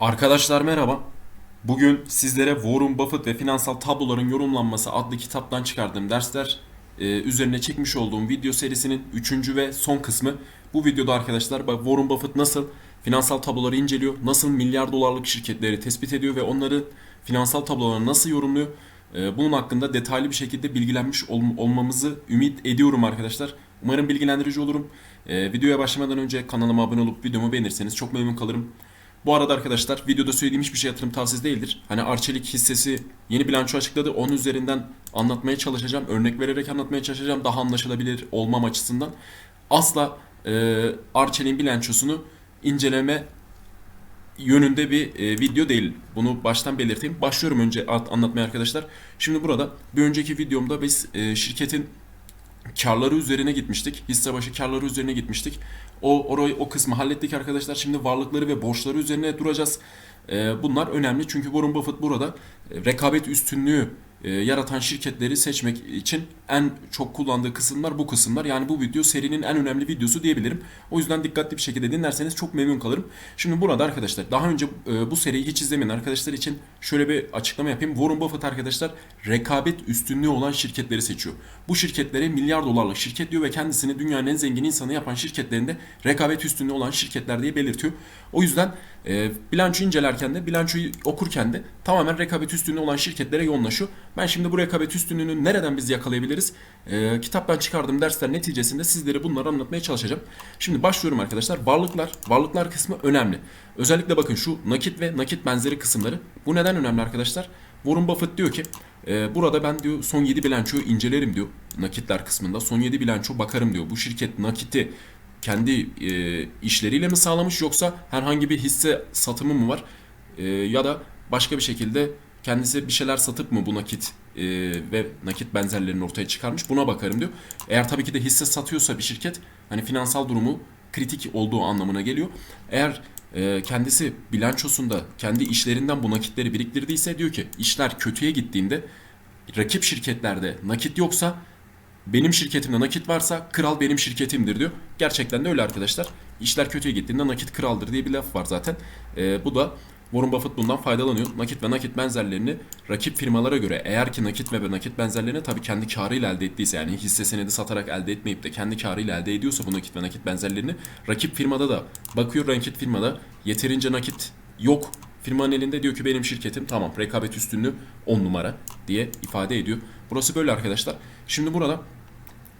Arkadaşlar merhaba. Bugün sizlere Warren Buffett ve Finansal Tabloların Yorumlanması adlı kitaptan çıkardığım dersler e, üzerine çekmiş olduğum video serisinin 3. ve son kısmı. Bu videoda arkadaşlar Warren Buffett nasıl finansal tabloları inceliyor, nasıl milyar dolarlık şirketleri tespit ediyor ve onları finansal tablolarını nasıl yorumluyor. e, bunun hakkında detaylı bir şekilde bilgilenmiş ol- olmamızı ümit ediyorum arkadaşlar. Umarım bilgilendirici olurum. E, videoya başlamadan önce kanalıma abone olup videomu beğenirseniz çok memnun kalırım. Bu arada arkadaşlar videoda söylediğim hiçbir şey yatırım tavsiyesi değildir. Hani Arçelik hissesi yeni bilanço açıkladı. Onun üzerinden anlatmaya çalışacağım. Örnek vererek anlatmaya çalışacağım. Daha anlaşılabilir olmam açısından. Asla e, Arçelik'in bilançosunu inceleme yönünde bir e, video değil. Bunu baştan belirteyim. Başlıyorum önce at- anlatmaya arkadaşlar. Şimdi burada bir önceki videomda biz e, şirketin karları üzerine gitmiştik. Hisse başı karları üzerine gitmiştik. O orayı o kısmı hallettik arkadaşlar. Şimdi varlıkları ve borçları üzerine duracağız. Ee, bunlar önemli çünkü Warren Buffett burada e, rekabet üstünlüğü e, yaratan şirketleri seçmek için en çok kullandığı kısımlar bu kısımlar. Yani bu video serinin en önemli videosu diyebilirim. O yüzden dikkatli bir şekilde dinlerseniz çok memnun kalırım. Şimdi burada arkadaşlar daha önce e, bu seriyi hiç izlemeyen arkadaşlar için şöyle bir açıklama yapayım. Warren Buffett arkadaşlar rekabet üstünlüğü olan şirketleri seçiyor. Bu şirketlere milyar dolarlık şirket diyor ve kendisini dünyanın en zengin insanı yapan şirketlerinde rekabet üstünlüğü olan şirketler diye belirtiyor. O yüzden e, bilanço incelerken de bilançoyu okurken de tamamen rekabet üstünlüğü olan şirketlere yoğunlaşıyor. Ben şimdi bu rekabet üstünlüğünü nereden biz yakalayabiliriz? E, kitaptan çıkardığım dersler neticesinde sizlere bunları anlatmaya çalışacağım. Şimdi başlıyorum arkadaşlar. Varlıklar, varlıklar kısmı önemli. Özellikle bakın şu nakit ve nakit benzeri kısımları. Bu neden önemli arkadaşlar? Warren Buffett diyor ki e, burada ben diyor son 7 bilançoyu incelerim diyor nakitler kısmında. Son 7 bilanço bakarım diyor. Bu şirket nakiti kendi e, işleriyle mi sağlamış yoksa herhangi bir hisse satımı mı var? E, ya da başka bir şekilde kendisi bir şeyler satıp mı bu nakit e, ve nakit benzerlerini ortaya çıkarmış buna bakarım diyor. Eğer tabii ki de hisse satıyorsa bir şirket hani finansal durumu kritik olduğu anlamına geliyor. Eğer e, kendisi bilançosunda kendi işlerinden bu nakitleri biriktirdiyse diyor ki işler kötüye gittiğinde rakip şirketlerde nakit yoksa benim şirketimde nakit varsa kral benim şirketimdir diyor. Gerçekten de öyle arkadaşlar. İşler kötüye gittiğinde nakit kraldır diye bir laf var zaten. Ee, bu da Warren Buffett bundan faydalanıyor. Nakit ve nakit benzerlerini rakip firmalara göre eğer ki nakit ve nakit benzerlerini tabii kendi karıyla elde ettiyse yani hisse senedi satarak elde etmeyip de kendi karıyla elde ediyorsa bu nakit ve nakit benzerlerini rakip firmada da bakıyor rakip firmada yeterince nakit yok Firmanın elinde diyor ki benim şirketim tamam rekabet üstünlüğü 10 numara diye ifade ediyor. Burası böyle arkadaşlar. Şimdi burada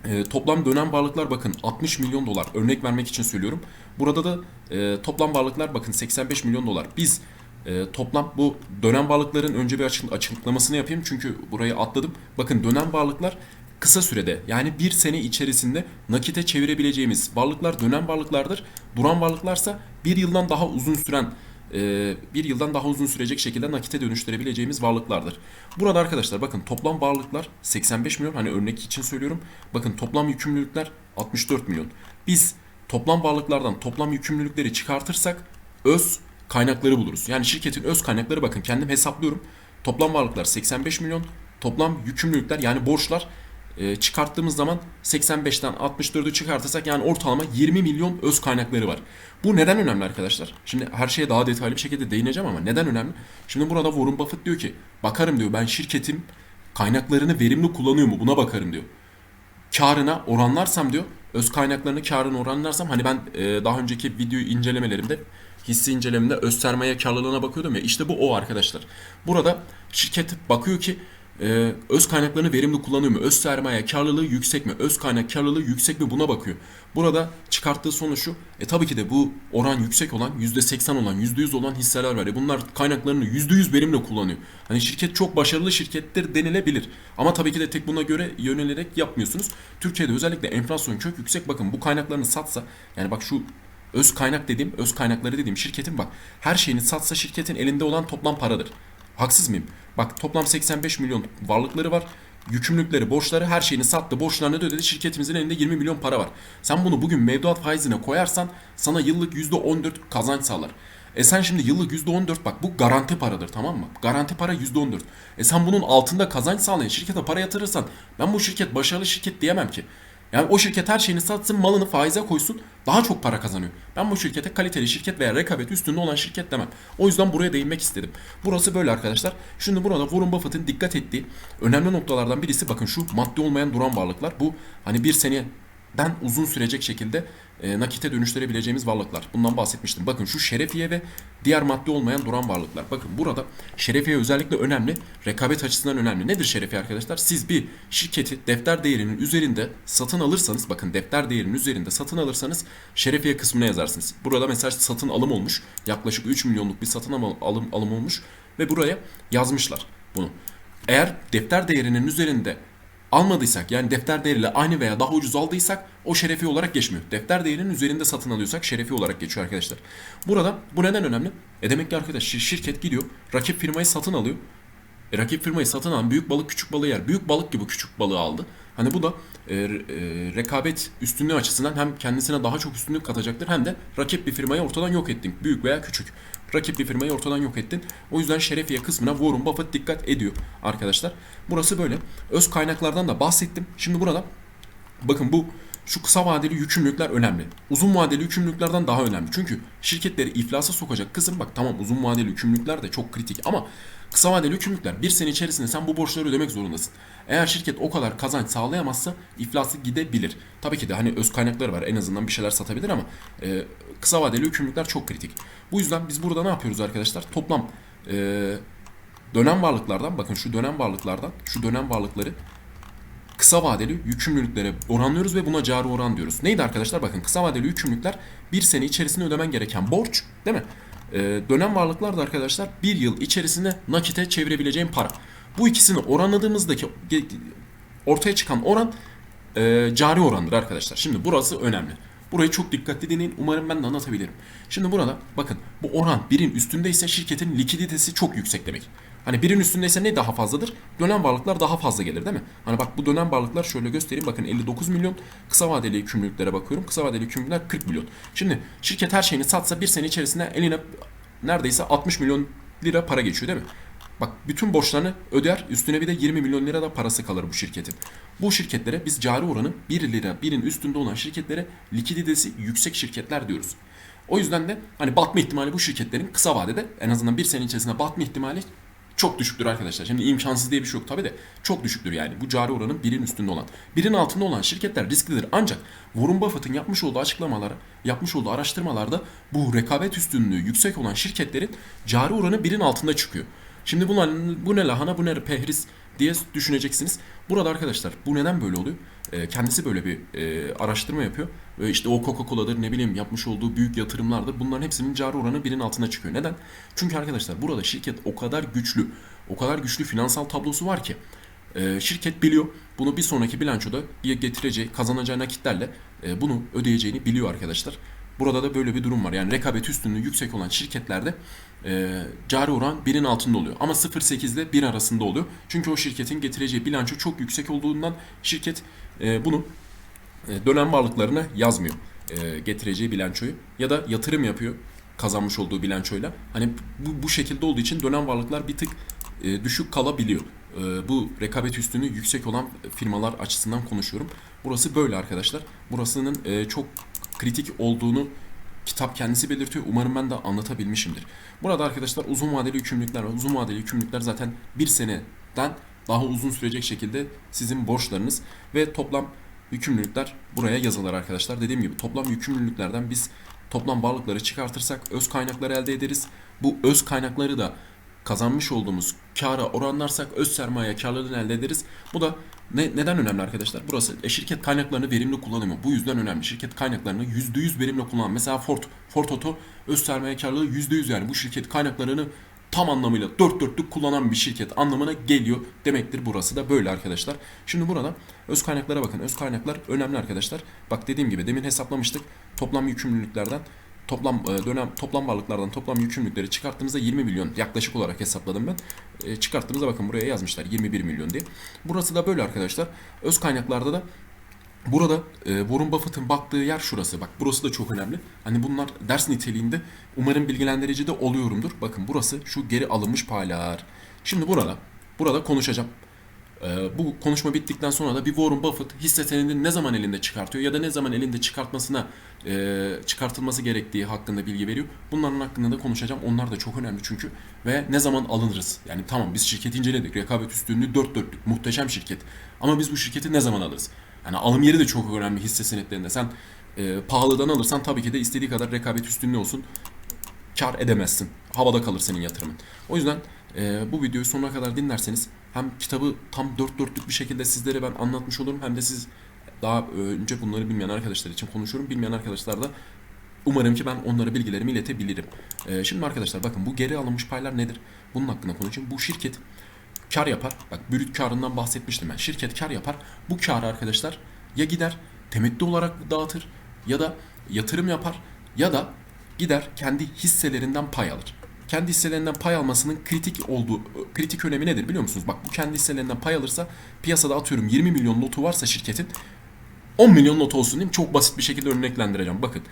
e, toplam dönem varlıklar bakın 60 milyon dolar örnek vermek için söylüyorum. Burada da e, toplam varlıklar bakın 85 milyon dolar. Biz e, toplam bu dönem varlıkların önce bir açık, açıklamasını yapayım çünkü burayı atladım. Bakın dönem varlıklar kısa sürede yani bir sene içerisinde nakite çevirebileceğimiz varlıklar dönem varlıklardır. Duran varlıklarsa bir yıldan daha uzun süren bir yıldan daha uzun sürecek şekilde nakite dönüştürebileceğimiz varlıklardır. Burada arkadaşlar bakın toplam varlıklar 85 milyon hani örnek için söylüyorum. Bakın toplam yükümlülükler 64 milyon. Biz toplam varlıklardan toplam yükümlülükleri çıkartırsak öz kaynakları buluruz. Yani şirketin öz kaynakları bakın kendim hesaplıyorum. Toplam varlıklar 85 milyon. Toplam yükümlülükler yani borçlar e, çıkarttığımız zaman 85'ten 64'ü çıkartırsak yani ortalama 20 milyon öz kaynakları var. Bu neden önemli arkadaşlar? Şimdi her şeye daha detaylı bir şekilde değineceğim ama neden önemli? Şimdi burada Warren Buffett diyor ki bakarım diyor ben şirketim kaynaklarını verimli kullanıyor mu buna bakarım diyor. Karına oranlarsam diyor öz kaynaklarını karını oranlarsam hani ben e, daha önceki video incelemelerimde hisse incelememde öz sermaye karlılığına bakıyordum ya işte bu o arkadaşlar. Burada şirket bakıyor ki e, öz kaynaklarını verimli kullanıyor mu? Öz sermaye karlılığı yüksek mi? Öz kaynak karlılığı yüksek mi? Buna bakıyor. Burada çıkarttığı sonuç şu. E tabii ki de bu oran yüksek olan, %80 olan, %100 olan hisseler var. E bunlar kaynaklarını %100 verimle kullanıyor. Hani şirket çok başarılı şirkettir denilebilir. Ama tabii ki de tek buna göre yönelerek yapmıyorsunuz. Türkiye'de özellikle enflasyon çok yüksek. Bakın bu kaynaklarını satsa, yani bak şu öz kaynak dediğim, öz kaynakları dediğim şirketin bak her şeyini satsa şirketin elinde olan toplam paradır. Haksız mıyım? Bak toplam 85 milyon varlıkları var. Yükümlülükleri, borçları her şeyini sattı. Borçlarını da ödedi. Şirketimizin elinde 20 milyon para var. Sen bunu bugün mevduat faizine koyarsan sana yıllık %14 kazanç sağlar. E sen şimdi yıllık %14 bak bu garanti paradır tamam mı? Garanti para %14. E sen bunun altında kazanç sağlayan şirkete para yatırırsan ben bu şirket başarılı şirket diyemem ki. Yani o şirket her şeyini satsın, malını faize koysun, daha çok para kazanıyor. Ben bu şirkete kaliteli şirket veya rekabet üstünde olan şirket demem. O yüzden buraya değinmek istedim. Burası böyle arkadaşlar. Şimdi burada Warren Buffett'ın dikkat ettiği önemli noktalardan birisi bakın şu maddi olmayan duran varlıklar. Bu hani bir seneden uzun sürecek şekilde e, nakite dönüştürebileceğimiz varlıklar. Bundan bahsetmiştim. Bakın şu şerefiye ve diğer maddi olmayan duran varlıklar. Bakın burada şerefiye özellikle önemli. Rekabet açısından önemli. Nedir şerefiye arkadaşlar? Siz bir şirketi defter değerinin üzerinde satın alırsanız bakın defter değerinin üzerinde satın alırsanız şerefiye kısmına yazarsınız. Burada mesela satın alım olmuş. Yaklaşık 3 milyonluk bir satın alım, alım olmuş ve buraya yazmışlar bunu. Eğer defter değerinin üzerinde almadıysak yani defter değeriyle aynı veya daha ucuz aldıysak o şerefi olarak geçmiyor. Defter değerinin üzerinde satın alıyorsak şerefi olarak geçiyor arkadaşlar. Burada bu neden önemli? E demek ki arkadaş şir- şirket gidiyor rakip firmayı satın alıyor. E, rakip firmayı satın alan büyük balık küçük balığı yer. Büyük balık gibi küçük balığı aldı. Hani bu da e, e, rekabet üstünlüğü açısından hem kendisine daha çok üstünlük katacaktır hem de rakip bir firmayı ortadan yok ettin. Büyük veya küçük. Rakip bir firmayı ortadan yok ettin. O yüzden şerefiye kısmına Warren Buffett dikkat ediyor arkadaşlar. Burası böyle. Öz kaynaklardan da bahsettim. Şimdi burada bakın bu şu kısa vadeli yükümlülükler önemli. Uzun vadeli yükümlülüklerden daha önemli. Çünkü şirketleri iflasa sokacak kısım bak tamam uzun vadeli yükümlülükler de çok kritik ama kısa vadeli yükümlülükler bir sene içerisinde sen bu borçları ödemek zorundasın. Eğer şirket o kadar kazanç sağlayamazsa iflası gidebilir. Tabii ki de hani öz kaynakları var en azından bir şeyler satabilir ama e, kısa vadeli yükümlülükler çok kritik. Bu yüzden biz burada ne yapıyoruz arkadaşlar? Toplam e, dönem varlıklardan bakın şu dönem varlıklardan şu dönem varlıkları kısa vadeli yükümlülüklere oranlıyoruz ve buna cari oran diyoruz. Neydi arkadaşlar? Bakın kısa vadeli yükümlülükler bir sene içerisinde ödemen gereken borç değil mi? Ee, dönem varlıklar da arkadaşlar bir yıl içerisinde nakite çevirebileceğin para. Bu ikisini oranladığımızdaki ortaya çıkan oran e, cari orandır arkadaşlar. Şimdi burası önemli. Burayı çok dikkatli dinleyin. Umarım ben de anlatabilirim. Şimdi burada bakın bu oran birin üstündeyse şirketin likiditesi çok yüksek demek. Hani birin üstündeyse ne daha fazladır? Dönem varlıklar daha fazla gelir değil mi? Hani bak bu dönem varlıklar şöyle göstereyim. Bakın 59 milyon. Kısa vadeli yükümlülüklere bakıyorum. Kısa vadeli yükümlülükler 40 milyon. Şimdi şirket her şeyini satsa bir sene içerisinde eline neredeyse 60 milyon lira para geçiyor değil mi? Bak bütün borçlarını öder üstüne bir de 20 milyon lira da parası kalır bu şirketin. Bu şirketlere biz cari oranı 1 lira birin üstünde olan şirketlere likiditesi yüksek şirketler diyoruz. O yüzden de hani batma ihtimali bu şirketlerin kısa vadede en azından bir sene içerisinde batma ihtimali çok düşüktür arkadaşlar. Şimdi imkansız diye bir şey yok tabi de çok düşüktür yani. Bu cari oranın birin üstünde olan. Birin altında olan şirketler risklidir. Ancak Warren Buffett'ın yapmış olduğu açıklamalara, yapmış olduğu araştırmalarda bu rekabet üstünlüğü yüksek olan şirketlerin cari oranı birin altında çıkıyor. Şimdi bunlar, bu ne lahana bu ne pehriz diye düşüneceksiniz. Burada arkadaşlar bu neden böyle oluyor? E, kendisi böyle bir e, araştırma yapıyor. Ve işte o Coca-Cola'dır ne bileyim yapmış olduğu büyük yatırımlardır. Bunların hepsinin cari oranı birin altına çıkıyor. Neden? Çünkü arkadaşlar burada şirket o kadar güçlü, o kadar güçlü finansal tablosu var ki e, şirket biliyor bunu bir sonraki bilançoda getireceği, kazanacağı nakitlerle e, bunu ödeyeceğini biliyor arkadaşlar. Burada da böyle bir durum var. Yani rekabet üstünlüğü yüksek olan şirketlerde e, cari oran birin altında oluyor. Ama 0.8 ile 1 arasında oluyor. Çünkü o şirketin getireceği bilanço çok yüksek olduğundan şirket e, bunu e, dönem varlıklarına yazmıyor. E, getireceği bilançoyu. Ya da yatırım yapıyor kazanmış olduğu bilançoyla. Hani bu, bu şekilde olduğu için dönem varlıklar bir tık e, düşük kalabiliyor. E, bu rekabet üstünlüğü yüksek olan firmalar açısından konuşuyorum. Burası böyle arkadaşlar. Burasının e, çok kritik olduğunu kitap kendisi belirtiyor. Umarım ben de anlatabilmişimdir. Burada arkadaşlar uzun vadeli yükümlülükler var. Uzun vadeli yükümlülükler zaten bir seneden daha uzun sürecek şekilde sizin borçlarınız ve toplam yükümlülükler buraya yazılır arkadaşlar. Dediğim gibi toplam yükümlülüklerden biz toplam varlıkları çıkartırsak öz kaynakları elde ederiz. Bu öz kaynakları da kazanmış olduğumuz kâra oranlarsak öz sermaye karlılığını elde ederiz. Bu da ne, neden önemli arkadaşlar? Burası e, şirket kaynaklarını verimli kullanımı. Bu yüzden önemli. Şirket kaynaklarını %100 verimli kullan. Mesela Ford, Ford Auto öz sermaye karlılığı %100 yani bu şirket kaynaklarını tam anlamıyla dört dörtlük kullanan bir şirket anlamına geliyor demektir. Burası da böyle arkadaşlar. Şimdi burada öz kaynaklara bakın. Öz kaynaklar önemli arkadaşlar. Bak dediğim gibi demin hesaplamıştık. Toplam yükümlülüklerden toplam e, dönem toplam varlıklardan toplam yükümlülükleri çıkarttığımızda 20 milyon yaklaşık olarak hesapladım ben. E, çıkarttığımızda bakın buraya yazmışlar 21 milyon diye. Burası da böyle arkadaşlar. Öz kaynaklarda da Burada e, Warren Buffett'ın baktığı yer şurası. Bak burası da çok önemli. Hani bunlar ders niteliğinde umarım bilgilendirici de oluyorumdur. Bakın burası şu geri alınmış paylar. Şimdi burada burada konuşacağım. Ee, bu konuşma bittikten sonra da bir Warren Buffett hisse senedini ne zaman elinde çıkartıyor ya da ne zaman elinde çıkartmasına e, çıkartılması gerektiği hakkında bilgi veriyor. Bunların hakkında da konuşacağım. Onlar da çok önemli çünkü. Ve ne zaman alınırız? Yani tamam biz şirketi inceledik. Rekabet üstünlüğü dört dörtlük. Muhteşem şirket. Ama biz bu şirketi ne zaman alırız? Yani alım yeri de çok önemli hisse senetlerinde. Sen e, pahalıdan alırsan tabii ki de istediği kadar rekabet üstünlüğü olsun kar edemezsin. Havada kalır senin yatırımın. O yüzden e, bu videoyu sonuna kadar dinlerseniz hem kitabı tam dört dörtlük bir şekilde sizlere ben anlatmış olurum hem de siz daha önce bunları bilmeyen arkadaşlar için konuşuyorum. Bilmeyen arkadaşlar da umarım ki ben onlara bilgilerimi iletebilirim. E, şimdi arkadaşlar bakın bu geri alınmış paylar nedir? Bunun hakkında konuşayım. Bu şirket kar yapar. Bak brüt karından bahsetmiştim ben. Şirket kar yapar. Bu karı arkadaşlar ya gider temettü olarak dağıtır ya da yatırım yapar ya da gider kendi hisselerinden pay alır. Kendi hisselerinden pay almasının kritik olduğu kritik önemi nedir biliyor musunuz? Bak bu kendi hisselerinden pay alırsa piyasada atıyorum 20 milyon notu varsa şirketin 10 milyon not olsun diyeyim. Çok basit bir şekilde örneklendireceğim. Bakın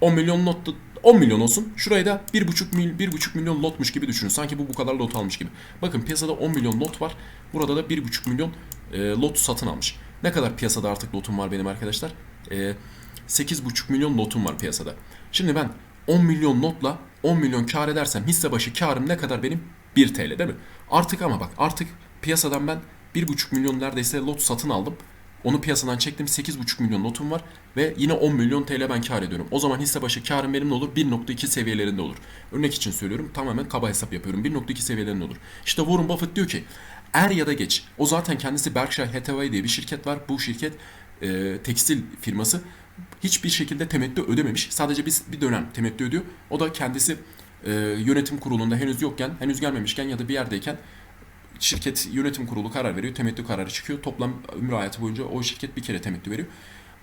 10 milyon not da- 10 milyon olsun. Şurayı da 1,5 mil 1,5 milyon lotmuş gibi düşünün. Sanki bu bu kadar lot almış gibi. Bakın piyasada 10 milyon lot var. Burada da 1,5 milyon e, lot satın almış. Ne kadar piyasada artık lotum var benim arkadaşlar? E, 8,5 milyon lotum var piyasada. Şimdi ben 10 milyon notla 10 milyon kar edersem hisse başı karım ne kadar benim? 1 TL değil mi? Artık ama bak artık piyasadan ben 1,5 milyon neredeyse lot satın aldım. Onu piyasadan çektim 8,5 milyon notum var ve yine 10 milyon TL ben kar ediyorum. O zaman hisse başı karım benim ne olur? 1.2 seviyelerinde olur. Örnek için söylüyorum tamamen kaba hesap yapıyorum. 1.2 seviyelerinde olur. İşte Warren Buffett diyor ki er ya da geç. O zaten kendisi Berkshire Hathaway diye bir şirket var. Bu şirket e, tekstil firması hiçbir şekilde temettü ödememiş. Sadece biz bir dönem temettü ödüyor. O da kendisi e, yönetim kurulunda henüz yokken, henüz gelmemişken ya da bir yerdeyken şirket yönetim kurulu karar veriyor. Temettü kararı çıkıyor. Toplam ömrü hayatı boyunca o şirket bir kere temettü veriyor.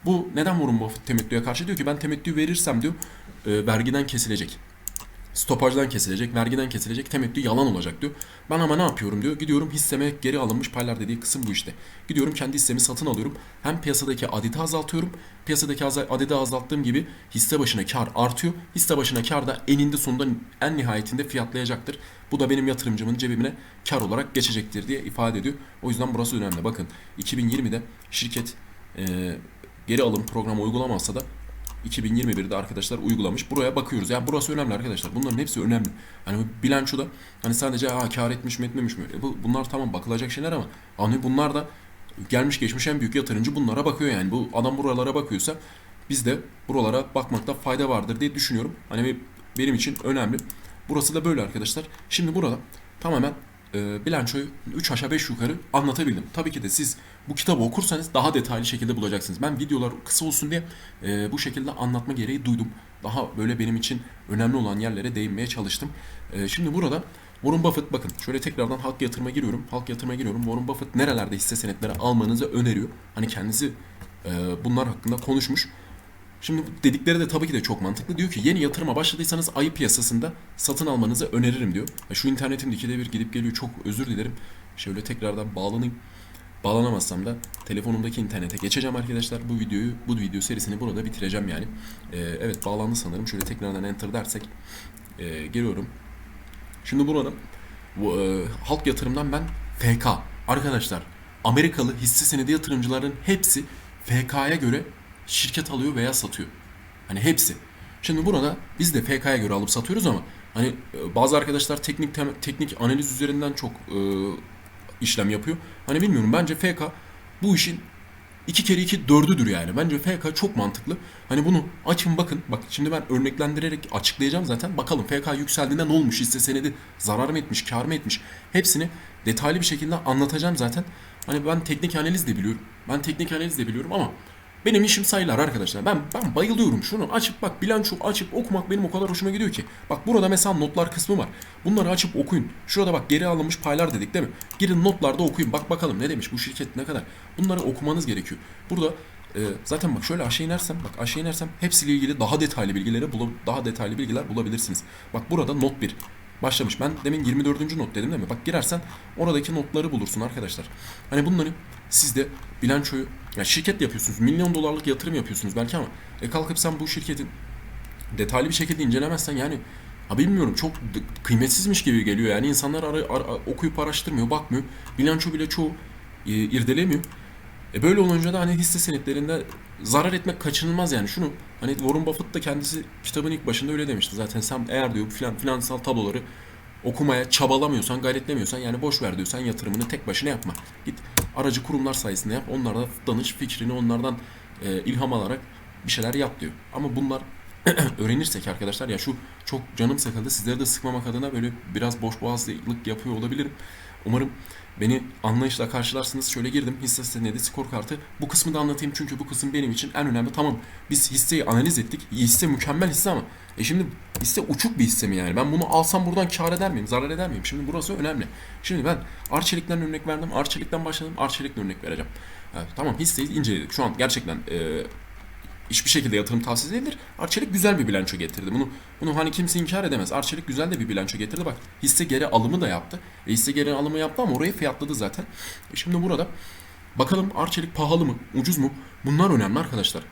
Bu neden Warren Buffett temettüye karşı diyor ki ben temettü verirsem diyor e, vergiden kesilecek. Stopajdan kesilecek, vergiden kesilecek, temettü yalan olacak diyor. Ben ama ne yapıyorum diyor. Gidiyorum hisseme geri alınmış paylar dediği kısım bu işte. Gidiyorum kendi hissemi satın alıyorum. Hem piyasadaki adeti azaltıyorum. Piyasadaki adedi azalttığım gibi hisse başına kar artıyor. Hisse başına kar da eninde sonunda en nihayetinde fiyatlayacaktır. Bu da benim yatırımcımın cebimine kar olarak geçecektir diye ifade ediyor. O yüzden burası önemli. Bakın 2020'de şirket e, geri alım programı uygulamazsa da 2021'de arkadaşlar uygulamış. Buraya bakıyoruz. Yani burası önemli arkadaşlar. Bunların hepsi önemli. Hani bilançoda hani sadece ha kar etmiş mi etmemiş mi? E bu, bunlar tamam bakılacak şeyler ama hani bunlar da gelmiş geçmiş en büyük yatırımcı bunlara bakıyor yani. Bu adam buralara bakıyorsa biz de buralara bakmakta fayda vardır diye düşünüyorum. Hani benim için önemli. Burası da böyle arkadaşlar. Şimdi burada tamamen e, bilançoyu 3 aşağı 5 yukarı anlatabildim. Tabii ki de siz bu kitabı okursanız daha detaylı şekilde bulacaksınız. Ben videolar kısa olsun diye e, bu şekilde anlatma gereği duydum. Daha böyle benim için önemli olan yerlere değinmeye çalıştım. E, şimdi burada Warren Buffett bakın şöyle tekrardan halk yatırıma giriyorum. Halk yatırıma giriyorum. Warren Buffett nerelerde hisse senetleri almanızı öneriyor. Hani kendisi e, bunlar hakkında konuşmuş. Şimdi dedikleri de tabii ki de çok mantıklı. Diyor ki yeni yatırıma başladıysanız ayı piyasasında satın almanızı öneririm diyor. Şu internetim de ikide bir gidip geliyor. Çok özür dilerim. Şöyle tekrardan bağlanayım. Bağlanamazsam da telefonumdaki internete geçeceğim arkadaşlar. Bu videoyu, bu video serisini burada bitireceğim yani. Ee, evet bağlandı sanırım. Şöyle tekrardan enter dersek e, geliyorum. Şimdi burada bu, e, halk yatırımdan ben FK. Arkadaşlar Amerikalı hisse senedi yatırımcıların hepsi FK'ya göre şirket alıyor veya satıyor. Hani hepsi. Şimdi burada biz de FK'ya göre alıp satıyoruz ama hani e, bazı arkadaşlar teknik tem- teknik analiz üzerinden çok e, işlem yapıyor. Hani bilmiyorum bence FK bu işin 2 kere 2 dördüdür yani. Bence FK çok mantıklı. Hani bunu açın bakın. Bak şimdi ben örneklendirerek açıklayacağım zaten. Bakalım FK yükseldiğinde ne olmuş? Hisse senedi zarar mı etmiş, kar mı etmiş? Hepsini detaylı bir şekilde anlatacağım zaten. Hani ben teknik analiz de biliyorum. Ben teknik analiz de biliyorum ama benim işim sayılar arkadaşlar. Ben ben bayılıyorum. Şunu açıp bak bilanço açıp okumak benim o kadar hoşuma gidiyor ki. Bak burada mesela notlar kısmı var. Bunları açıp okuyun. Şurada bak geri alınmış paylar dedik değil mi? Girin notlarda okuyun. Bak bakalım ne demiş bu şirket ne kadar. Bunları okumanız gerekiyor. Burada e, zaten bak şöyle aşağı inersem bak aşağı inersem hepsiyle ilgili daha detaylı bilgileri bula- daha detaylı bilgiler bulabilirsiniz. Bak burada not 1 başlamış. Ben demin 24. not dedim değil mi? Bak girersen oradaki notları bulursun arkadaşlar. Hani bunları siz de bilançoyu ya şirket yapıyorsunuz. Milyon dolarlık yatırım yapıyorsunuz belki ama e kalkıp sen bu şirketin detaylı bir şekilde incelemezsen yani ha bilmiyorum çok kıymetsizmiş gibi geliyor yani insanlar ara, ara- okuyup araştırmıyor bakmıyor bilanço bile çoğu e, irdelemiyor. E böyle olunca da hani hisse senetlerinde zarar etmek kaçınılmaz yani şunu hani Warren Buffett da kendisi kitabın ilk başında öyle demişti zaten sen eğer diyor filan, finansal tabloları okumaya çabalamıyorsan gayretlemiyorsan yani boş ver diyorsan yatırımını tek başına yapma. Git aracı kurumlar sayesinde yap onlara danış fikrini onlardan e, ilham alarak bir şeyler yap diyor. Ama bunlar öğrenirsek arkadaşlar ya şu çok canım sıkıldı sizleri de sıkmamak adına böyle biraz boş boğazlık yapıyor olabilirim. Umarım beni anlayışla karşılarsınız. Şöyle girdim hisse senedi skor kartı. Bu kısmı da anlatayım çünkü bu kısım benim için en önemli. Tamam biz hisseyi analiz ettik. Hisse mükemmel hisse ama e şimdi hisse uçuk bir hisse mi yani? Ben bunu alsam buradan kar eder miyim? Zarar eder miyim? Şimdi burası önemli. Şimdi ben Arçelik'ten örnek verdim. Arçelik'ten başladım. Arçelik'ten örnek vereceğim. Evet, tamam hisseyi inceledik. Şu an gerçekten e, hiçbir şekilde yatırım tavsiye edilir. Arçelik güzel bir bilanço getirdi. Bunu bunu hani kimse inkar edemez. Arçelik güzel de bir bilanço getirdi. Bak hisse geri alımı da yaptı. E, hisse geri alımı yaptı ama orayı fiyatladı zaten. E, şimdi burada bakalım Arçelik pahalı mı, ucuz mu? Bunlar önemli arkadaşlar.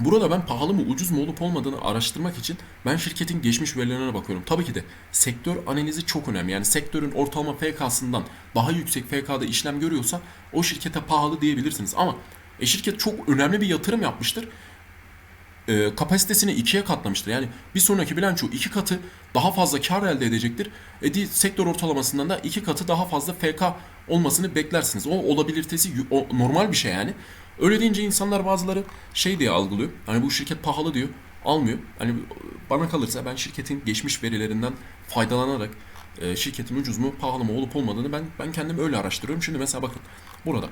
Burada ben pahalı mı ucuz mu olup olmadığını araştırmak için ben şirketin geçmiş verilerine bakıyorum. Tabii ki de sektör analizi çok önemli. Yani sektörün ortalama FK'sından daha yüksek FK'da işlem görüyorsa o şirkete pahalı diyebilirsiniz. Ama e, şirket çok önemli bir yatırım yapmıştır e, kapasitesini ikiye katlamıştır. Yani bir sonraki bilanço iki katı daha fazla kar elde edecektir. E, sektör ortalamasından da iki katı daha fazla FK olmasını beklersiniz. O olabilitesi o, normal bir şey yani. Öyle deyince insanlar bazıları şey diye algılıyor. Hani bu şirket pahalı diyor. Almıyor. Hani bana kalırsa ben şirketin geçmiş verilerinden faydalanarak e, şirketin ucuz mu pahalı mı olup olmadığını ben ben kendim öyle araştırıyorum. Şimdi mesela bakın burada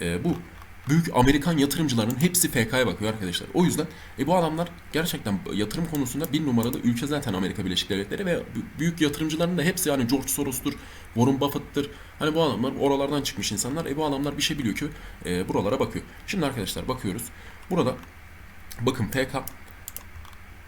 e, bu büyük Amerikan yatırımcıların hepsi FK'ya bakıyor arkadaşlar. O yüzden e, bu adamlar gerçekten yatırım konusunda bir numaralı ülke zaten Amerika Birleşik Devletleri ve büyük yatırımcıların da hepsi yani George Soros'tur, Warren Buffett'tır. Hani bu adamlar oralardan çıkmış insanlar. E bu adamlar bir şey biliyor ki e, buralara bakıyor. Şimdi arkadaşlar bakıyoruz. Burada bakın FK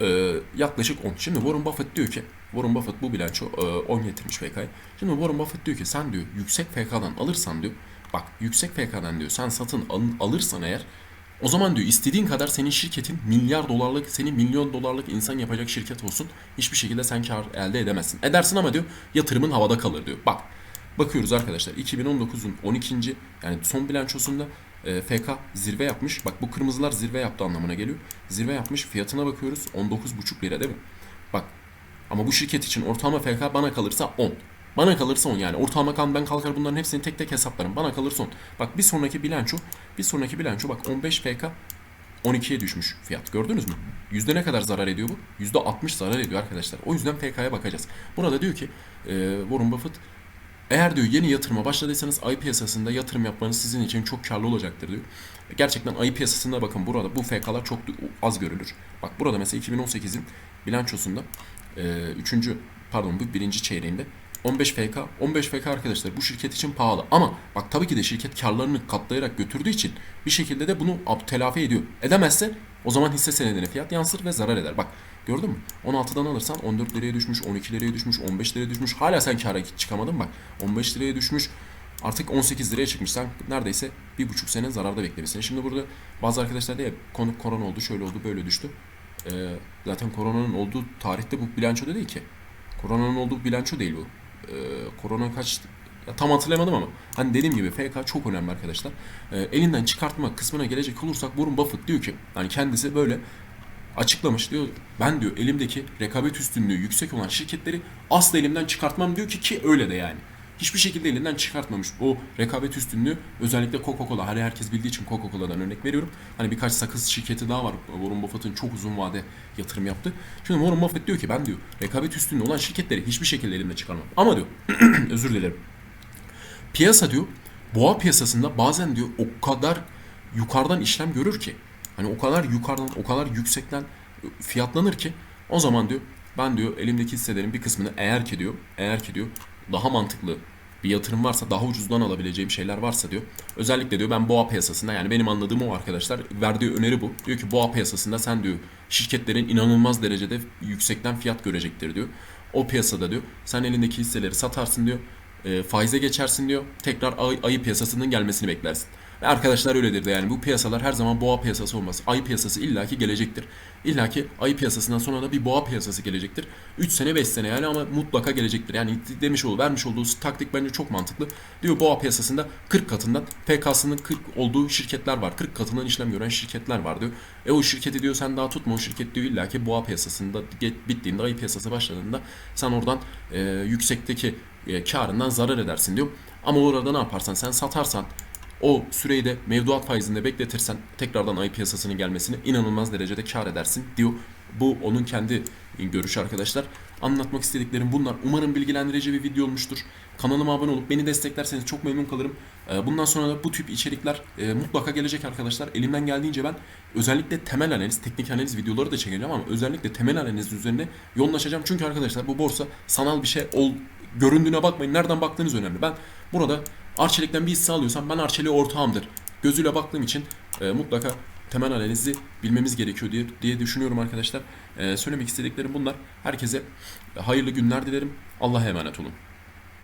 e, yaklaşık 10. Şimdi Warren Buffett diyor ki Warren Buffett bu bilanço e, 10 getirmiş FK'yı. Şimdi Warren Buffett diyor ki sen diyor yüksek FK'dan alırsan diyor bak yüksek FK'dan diyor sen satın alın, alırsan eğer o zaman diyor istediğin kadar senin şirketin milyar dolarlık seni milyon dolarlık insan yapacak şirket olsun hiçbir şekilde sen kar elde edemezsin. Edersin ama diyor yatırımın havada kalır diyor. Bak bakıyoruz arkadaşlar 2019'un 12. yani son bilançosunda e, FK zirve yapmış. Bak bu kırmızılar zirve yaptı anlamına geliyor. Zirve yapmış. Fiyatına bakıyoruz. 19,5 lira değil mi? Bak ama bu şirket için ortalama FK bana kalırsa 10. Bana kalırsa 10 yani. Ortalama kan ben kalkar bunların hepsini tek tek hesaplarım. Bana kalırsa 10. Bak bir sonraki bilanço, bir sonraki bilanço bak 15 FK 12'ye düşmüş fiyat. Gördünüz mü? Yüzde ne kadar zarar ediyor bu? Yüzde 60 zarar ediyor arkadaşlar. O yüzden FK'ya bakacağız. Burada diyor ki e, Warren Buffett eğer diyor yeni yatırıma başladıysanız ayı piyasasında yatırım yapmanız sizin için çok karlı olacaktır diyor. Gerçekten ayı piyasasında bakın burada bu FK'lar çok az görülür. Bak burada mesela 2018'in bilançosunda 3. pardon bu birinci çeyreğinde 15 FK. 15 FK arkadaşlar bu şirket için pahalı. Ama bak tabii ki de şirket karlarını katlayarak götürdüğü için bir şekilde de bunu telafi ediyor. Edemezse o zaman hisse senedine fiyat yansır ve zarar eder. Bak gördün mü? 16'dan alırsan 14 liraya düşmüş, 12 liraya düşmüş, 15 liraya düşmüş. Hala sen kâra çıkamadın bak. 15 liraya düşmüş. Artık 18 liraya çıkmış. Sen neredeyse bir buçuk sene zararda beklemişsin. Şimdi burada bazı arkadaşlar diyor ya korona oldu, şöyle oldu, böyle düştü. Ee, zaten koronanın olduğu tarihte bu bilanço değil ki. Koronanın olduğu bilanço değil bu. Ee, korona kaç ya tam hatırlamadım ama hani dediğim gibi FK çok önemli arkadaşlar. Ee, elinden çıkartma kısmına gelecek olursak Warren Buffett diyor ki hani kendisi böyle açıklamış diyor. Ben diyor elimdeki rekabet üstünlüğü yüksek olan şirketleri asla elimden çıkartmam diyor ki ki öyle de yani. Hiçbir şekilde elinden çıkartmamış. O rekabet üstünlüğü özellikle Coca-Cola. Hani herkes bildiği için Coca-Cola'dan örnek veriyorum. Hani birkaç sakız şirketi daha var. Warren Buffett'ın çok uzun vade yatırım yaptı. Şimdi Warren Buffett diyor ki ben diyor rekabet üstünlüğü olan şirketleri hiçbir şekilde elimden çıkarmam. Ama diyor özür dilerim. Piyasa diyor boğa piyasasında bazen diyor o kadar yukarıdan işlem görür ki hani o kadar yukarıdan o kadar yüksekten fiyatlanır ki o zaman diyor ben diyor elimdeki hisselerin bir kısmını eğer ki diyor eğer ki diyor daha mantıklı bir yatırım varsa daha ucuzdan alabileceğim şeyler varsa diyor. Özellikle diyor ben boğa piyasasında yani benim anladığım o arkadaşlar verdiği öneri bu. Diyor ki boğa piyasasında sen diyor şirketlerin inanılmaz derecede yüksekten fiyat görecektir diyor. O piyasada diyor sen elindeki hisseleri satarsın diyor. E, faize geçersin diyor. Tekrar ay, ayı piyasasının gelmesini beklersin. Ve arkadaşlar öyledir de yani bu piyasalar her zaman boğa piyasası olmaz. Ay piyasası illaki gelecektir. İllaki ay piyasasından sonra da bir boğa piyasası gelecektir. 3 sene 5 sene yani ama mutlaka gelecektir. Yani demiş olduğu vermiş olduğu taktik bence çok mantıklı. Diyor boğa piyasasında 40 katından PK'sının 40 olduğu şirketler var. 40 katından işlem gören şirketler var diyor. E o şirketi diyor sen daha tutma o şirket diyor illaki boğa piyasasında bittiğinde ay piyasası başladığında sen oradan e, yüksekteki e, karından zarar edersin diyor. Ama orada ne yaparsan sen satarsan o süreyi de mevduat faizinde bekletirsen tekrardan ay piyasasının gelmesini inanılmaz derecede kar edersin diyor. Bu onun kendi görüşü arkadaşlar. Anlatmak istediklerim bunlar. Umarım bilgilendirici bir video olmuştur. Kanalıma abone olup beni desteklerseniz çok memnun kalırım. Ee, Bundan sonra da bu tip içerikler e, mutlaka gelecek arkadaşlar. Elimden geldiğince ben özellikle temel analiz, teknik analiz videoları da çekeceğim ama özellikle temel analiz üzerine yoğunlaşacağım. Çünkü arkadaşlar bu borsa sanal bir şey ol, göründüğüne bakmayın. Nereden baktığınız önemli. Ben burada Arçelik'ten bir hisse alıyorsam ben Arçelik'e ortağımdır. Gözüyle baktığım için e, mutlaka temel analizi bilmemiz gerekiyor diye, diye düşünüyorum arkadaşlar. E, söylemek istediklerim bunlar. Herkese hayırlı günler dilerim. Allah'a emanet olun.